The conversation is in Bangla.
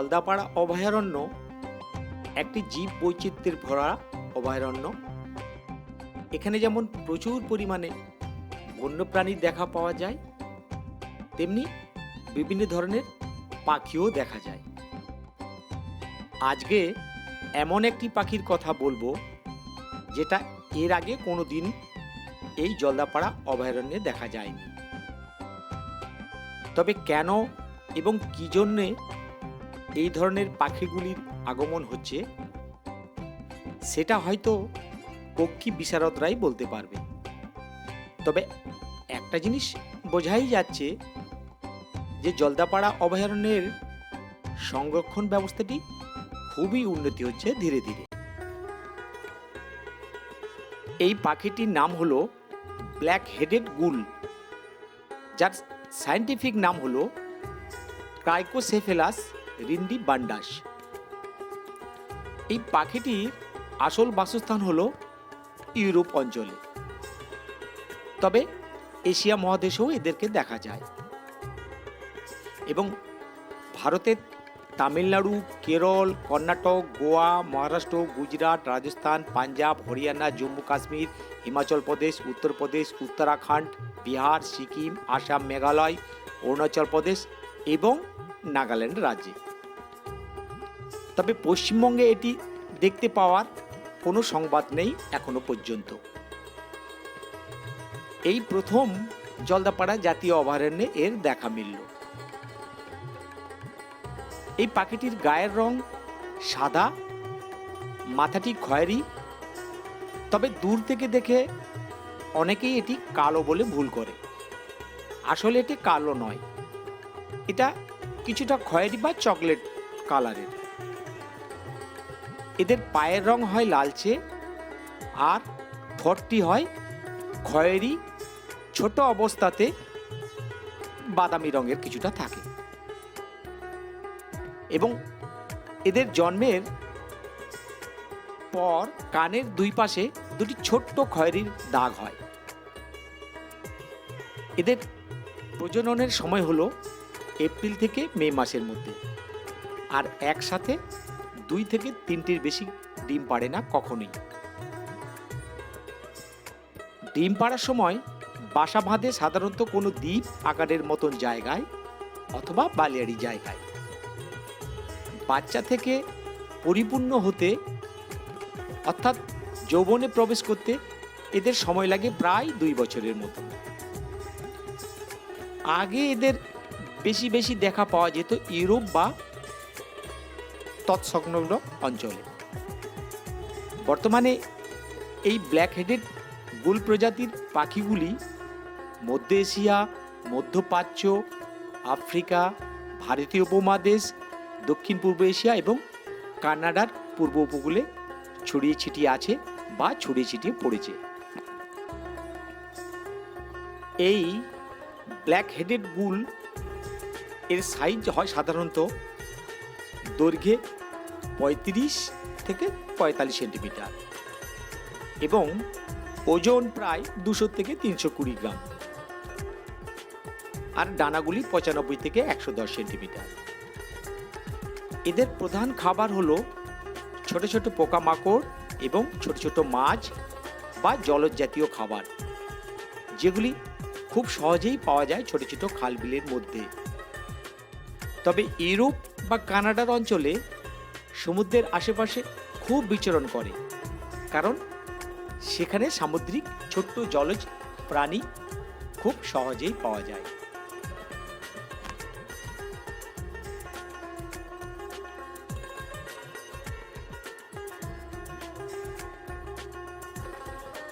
জলদাপাড়া অভয়ারণ্য একটি জীব বৈচিত্র্যের ভরা অভয়ারণ্য। এখানে যেমন প্রচুর পরিমাণে বন্যপ্রাণীর দেখা পাওয়া যায়, তেমনি বিভিন্ন ধরনের পাখিও দেখা যায়। আজকে এমন একটি পাখির কথা বলব, যেটা এর আগে কোনো দিন এই জলদাপাড়া অভয়ারণ্যে দেখা যায়নি। তবে কেন এবং কি জন্যে এই ধরনের পাখিগুলির আগমন হচ্ছে, সেটা হয়তো পক্ষী বিশারদরাই বলতে পারবে। তবে একটা জিনিস বোঝাই যাচ্ছে যে জলদাপাড়া অভয়ারণ্যের সংরক্ষণ ব্যবস্থাটি খুবই উন্নতি হচ্ছে ধীরে ধীরে। এই পাখিটির নাম হলো ব্ল্যাক হেডেড গুল, যার সায়েন্টিফিক নাম হলো ক্রাইকোসেফেলাস রিন্ডি বান্ডাস এই পাখিটির আসল বাসস্থান হলো ইউরোপ অঞ্চলে। তবে এশিয়া মহাদেশেও এদেরকে দেখা যায়। এবং ভারতের তামিলনাড়ু, কেরল, কর্ণাটক, গোয়া, মহারাষ্ট্র, গুজরাট, রাজস্থান, পাঞ্জাব, হরিয়ানা, জম্মু কাশ্মীর, হিমাচল প্রদেশ উত্তরপ্রদেশ উত্তরাখণ্ড, বিহার, সিকিম, আসাম, মেঘালয়, অরুণাচল প্রদেশ এবং নাগাল্যান্ড রাজ্যে। তবে পশ্চিমবঙ্গে এটি দেখতে পাওয়ার কোনো সংবাদ নেই এখনও পর্যন্ত। এই প্রথম জলদাপাড়া জাতীয় অভয়ারণ্যে এর দেখা মিলল। এই পাখিটির গায়ের রং সাদা, মাথাটি খয়েরি, তবে দূর থেকে দেখে অনেকেই এটি কালো বলে ভুল করে। আসলে এটি কালো নয়। এটা কিছুটা খয়েরি বা চকলেট কালারের। এদের পায়ের রং হয় লালচে আর ঠোঁটটি হয় খয়েরি। ছোট অবস্থাতে বাদামি রঙের কিছুটা থাকে। এবং এদের জন্মের পর কানের দুই পাশে দুটি ছোট্ট খয়েরির দাগ হয়। এদের প্রজননের সময় হলো এপ্রিল থেকে মে মাসের মধ্যে। আর একসাথে দুই থেকে তিনটির বেশি ডিম পাড়ে না কখনোই। ডিম পাড়ার সময় বাসা বাঁধে সাধারণত কোনো দ্বীপ, আকারের মতন জায়গায় অথবা বালিয়াড়ি জায়গায়। বাচ্চা থেকে পরিপূর্ণ হতে অর্থাৎ যৌবনে প্রবেশ করতে এদের সময় লাগে প্রায় দুই বছরের মতো। আগে এদের বেশি বেশি দেখা পাওয়া যেত ইউরোপ বা তৎসংলগ্ন অঞ্চলে। বর্তমানে এই ব্ল্যাক হেডেড গুল প্রজাতির পাখিগুলি মধ্য এশিয়া, মধ্যপ্রাচ্য, আফ্রিকা, ভারতীয় উপমহাদেশ, দক্ষিণ পূর্ব এশিয়া এবং কানাডার পূর্ব উপকূলে ছড়িয়ে ছিটিয়ে আছে বা ছড়িয়ে ছিটিয়ে পড়েছে। এই ব্ল্যাক হেডেড গুল এর সাইজ হয় সাধারণত দৈর্ঘ্যে পঁয়ত্রিশ থেকে পঁয়তাল্লিশ সেন্টিমিটার এবং ওজন প্রায় দুশো থেকে তিনশো কুড়ি গ্রাম। আর ডানাগুলি পঁচানব্বই থেকে একশো দশ সেন্টিমিটার। এদের প্রধান খাবার হলো ছোট ছোট পোকামাকড় এবং ছোট ছোট মাছ বা জলজ জাতীয় খাবার, যেগুলি খুব সহজেই পাওয়া যায় ছোট ছোট খালবিলের মধ্যে। তবে ইউরোপ বা কানাডার অঞ্চলে সমুদ্রের আশেপাশে খুব বিচরণ করে। কারণ সেখানে সামুদ্রিক ছোট্ট জলজ প্রাণী খুব সহজেই পাওয়া যায়।